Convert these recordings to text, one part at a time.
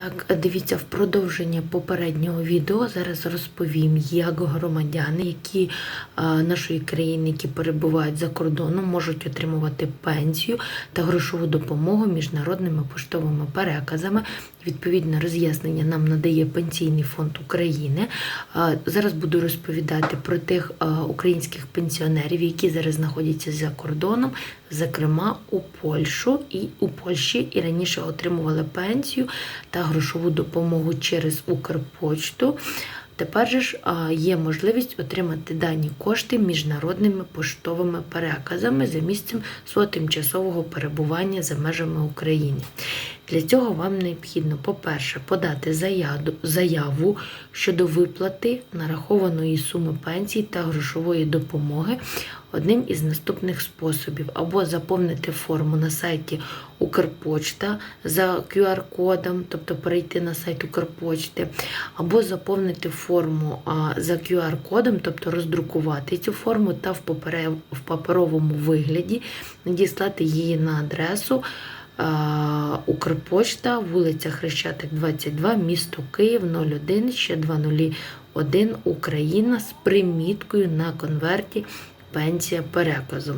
Так, дивіться, в продовження попереднього відео зараз розповім, як громадяни, які нашої країни, які перебувають за кордоном, можуть отримувати пенсію та грошову допомогу міжнародними поштовими переказами. Відповідне роз'яснення нам надає Пенсійний фонд України. Зараз буду розповідати про тих українських пенсіонерів, які зараз знаходяться за кордоном, зокрема у Польщу і у Польщі і раніше отримували пенсію та грошову допомогу через Укрпочту. Тепер же ж є можливість отримати дані кошти міжнародними поштовими переказами за місцем свого тимчасового перебування за межами України. Для цього вам необхідно, по-перше, подати заяву, щодо виплати нарахованої суми пенсії та грошової допомоги одним із наступних способів: або заповнити форму на сайті Укрпочта за QR-кодом, тобто перейти на сайт Укрпочти, або заповнити форму за QR-кодом, тобто роздрукувати цю форму та в паперовому вигляді надіслати її на адресу. Укрпочта, вулиця Хрещатик, 22, місто Київ, 01, ще 201, Україна з приміткою на конверті пенсія переказу.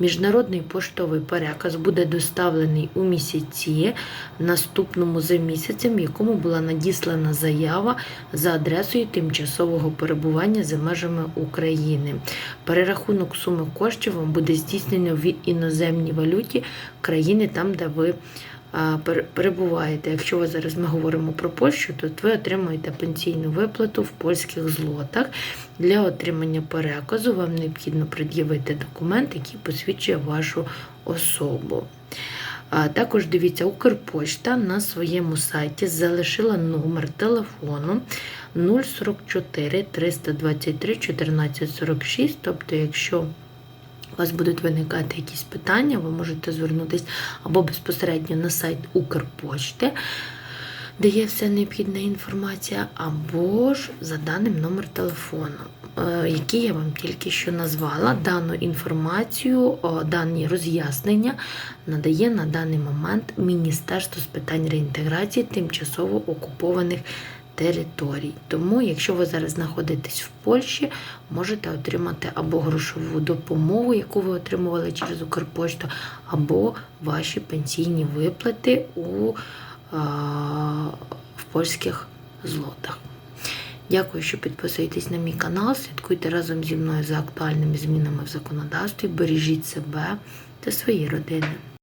Міжнародний поштовий переказ буде доставлений у місяці наступному за місяцем, якому була надіслана заява за адресою тимчасового перебування за межами України. Перерахунок суми коштів вам буде здійснено в іноземній валюті країни, там, де ви перебуваєте. Якщо ви зараз ми говоримо про Польщу, то ви отримуєте пенсійну виплату в польських злотах. Для отримання переказу вам необхідно пред'явити документ, який посвідчує вашу особу. Також дивіться, Укрпочта на своєму сайті залишила номер телефону 044 323 1446. Тобто, якщо у вас будуть виникати якісь питання, ви можете звернутися або безпосередньо на сайт Укрпочти, де є вся необхідна інформація, або ж за даним номер телефону, е, який я вам тільки що назвала. Дану інформацію, дані роз'яснення надає на даний момент Міністерство з питань реінтеграції тимчасово окупованих територій. Тому, якщо ви зараз знаходитесь в Польщі, можете отримати або грошову допомогу, яку ви отримували через Укрпошту, або ваші пенсійні виплати у, а, в польських злотах. Дякую, що підписуєтесь на мій канал. Слідкуйте разом зі мною за актуальними змінами в законодавстві. Бережіть себе та свої родини.